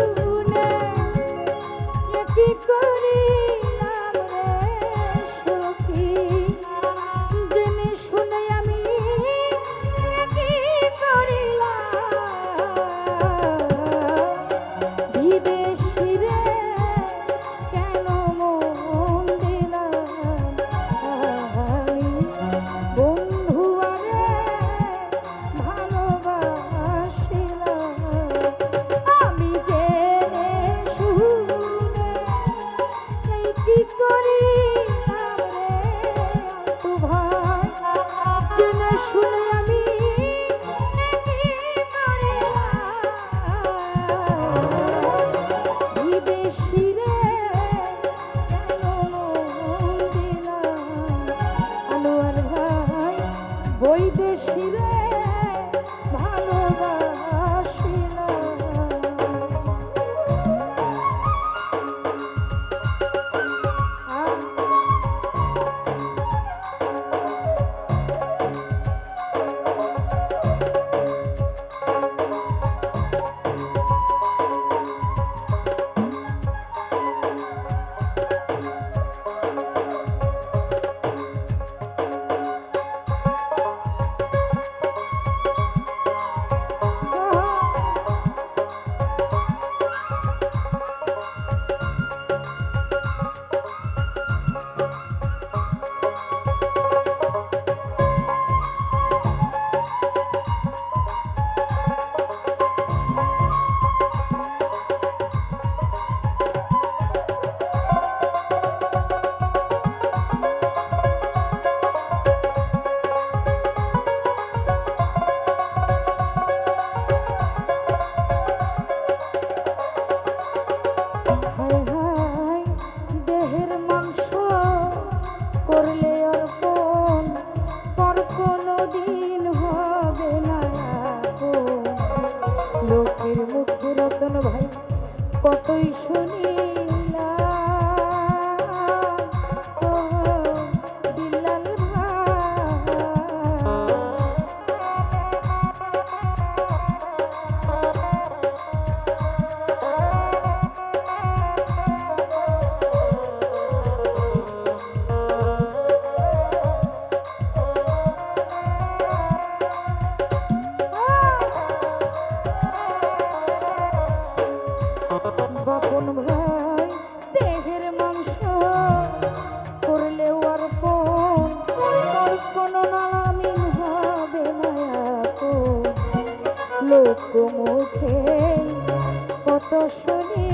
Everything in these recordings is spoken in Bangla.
Ooh. আপন ভাই মাংস করলেও আর পর কোনো নামিন হবে না লোক মুখে কত শুনি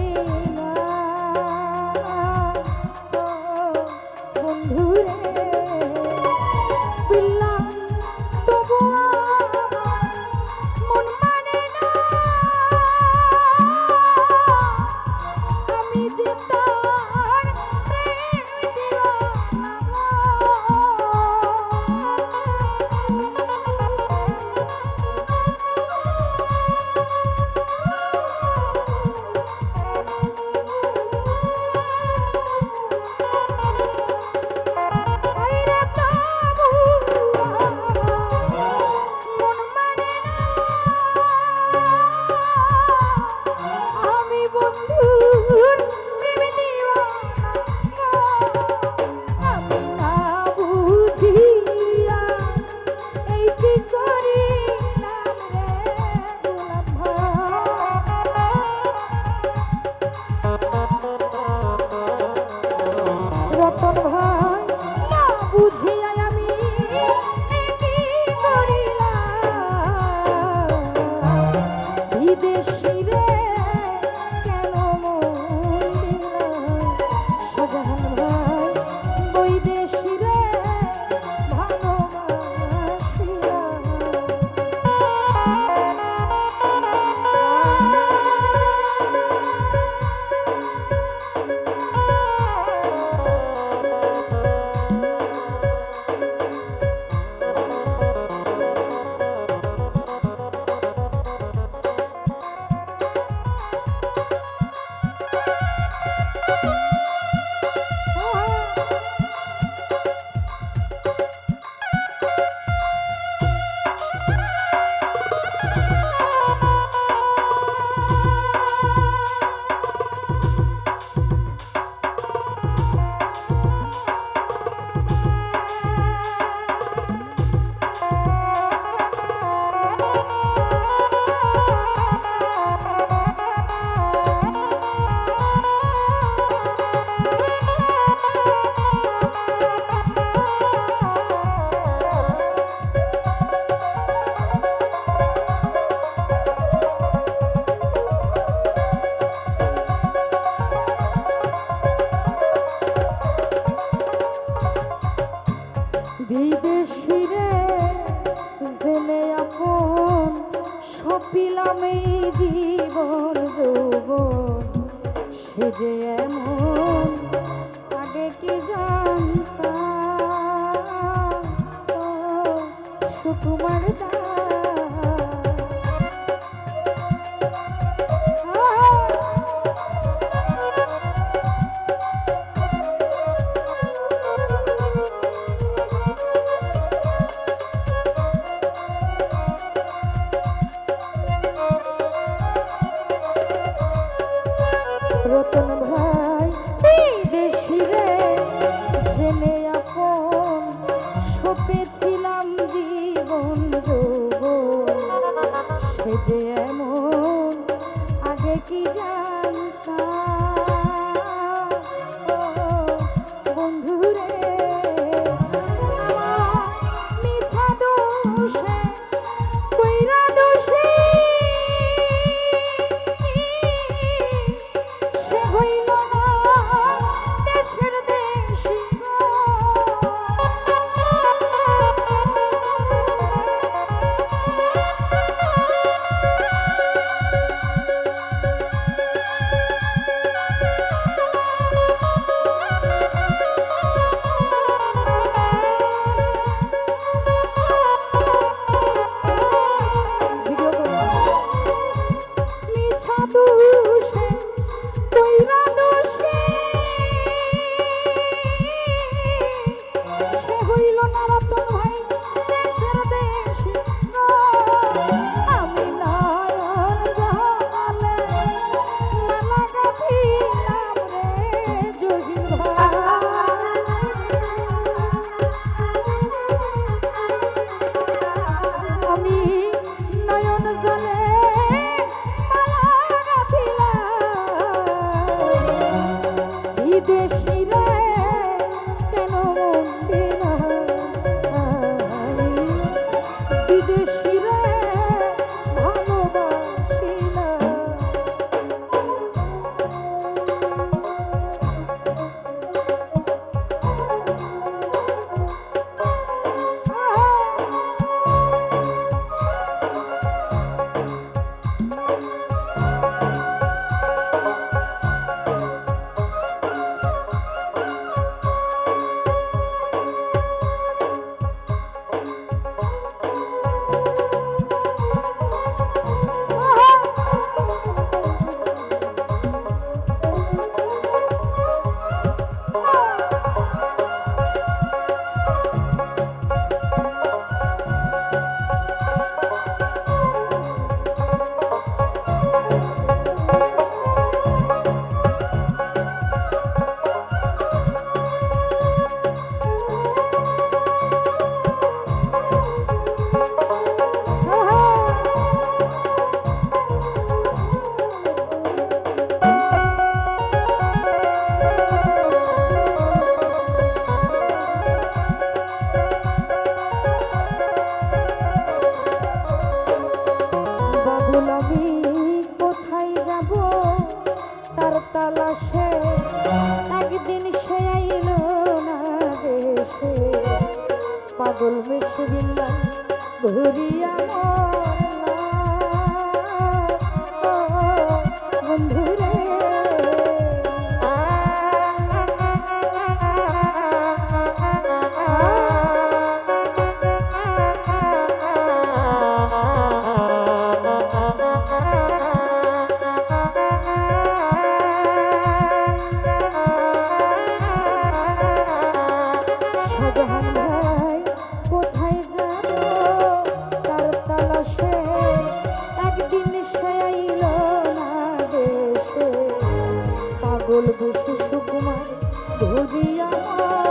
বিদেশি রে জেনে আপন সপিলাম এই জীবন যৌবন। সে যে এমন আগে কি যা পাগল বিশ্ববিল্লা ঘুরিয়া বন্ধুরে Abraham. যদি আমার